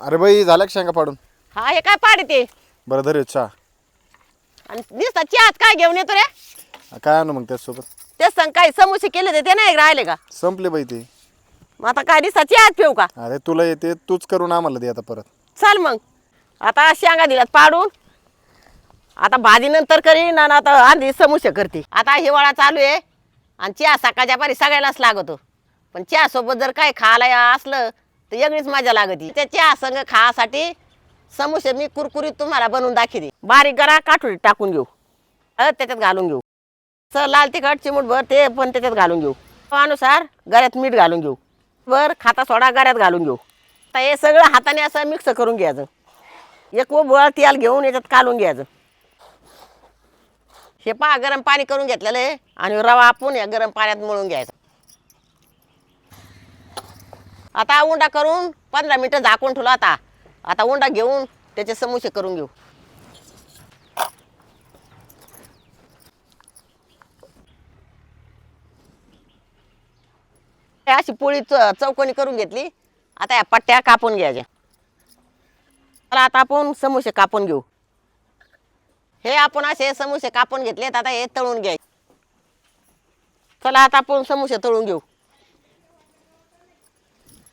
अरे बाई झाल्या का शेंगा पाडून? हा हे काय पाडी ते? बरं धर चहा. आणि दिसता चहात काय घेऊन येतो रे? काय आणू मग त्याचसोबत तेच सांग काय समोसे केले ते ते नाही राहिले का? संपले बाई ते. मग आता काय दिसता चहात पिऊ का? अरे तुला येते तूच करून आम्हाला दे आता परत. चाल मग. आता शेंगा दिल्यात पाडून. आता भाजी नंतर करीन आणि आता आधी समोसे करते. आता हिवाळा चालू आहे आणि चहा सकाळच्या पारी सगळ्यालाच लागतो. पण चहा सोबत जर काय खायला असलं तर वेगळीच मजा लागते. त्या चहा संग खासाठी समोसे मी कुरकुरीत तुम्हाला बनवून दाखवते. बारीक गरा काठुरी टाकून घेऊ. अ, त्याच्यात घालून घेऊ. सर लाल तिखट चिमूटभर ते पण त्याच्यात घालून घेऊ. अनुसार गऱ्यात मीठ घालून घेऊ. बर खाता सोडा गऱ्यात घालून घेऊ. आता हे सगळं हाताने असं मिक्स करून घ्यायचं. एक बळ तेल घेऊन याच्यात कालून घ्यायचं. हे पहा गरम पाणी करून घेतलेलं आहे आणि रवा आपण या गरम पाण्यात मळून घ्यायचा. आता उंडा करून पंधरा मिनटं झाकून ठेवला आता. आता उंडा घेऊन त्याचे समोसे करून घेऊ. हे अशी पोळी चौकोनी करून घेतली. आता या पट्ट्या कापून घ्यायच्या. चला आता आपण समोसे कापून घेऊ. हे आपण असे समोसे कापून घेतलेत आता हे तळून घ्यायचे. चला आता आपण समोसे तळून घेऊ.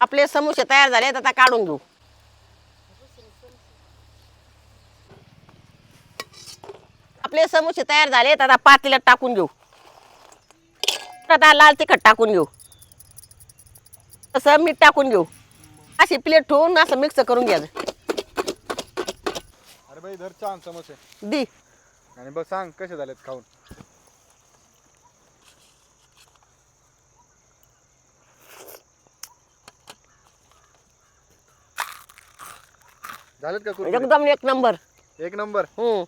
आपले समोसे तयार झालेत आता काढून घेऊ. आपले समोसे तयार झालेत आता पातेल्यात टाकून घेऊ. आता लाल तिखट टाकून घेऊ. तसं मीठ टाकून घेऊ. अशी प्लेट ठेवून असं मिक्स करून घ्यायचं अरे बाई धर छान समोसे. दी. आणि बघ सांग कसे झालेत खाऊन. झालेत का? एकदम एक नंबर. एक नंबर? हम्म.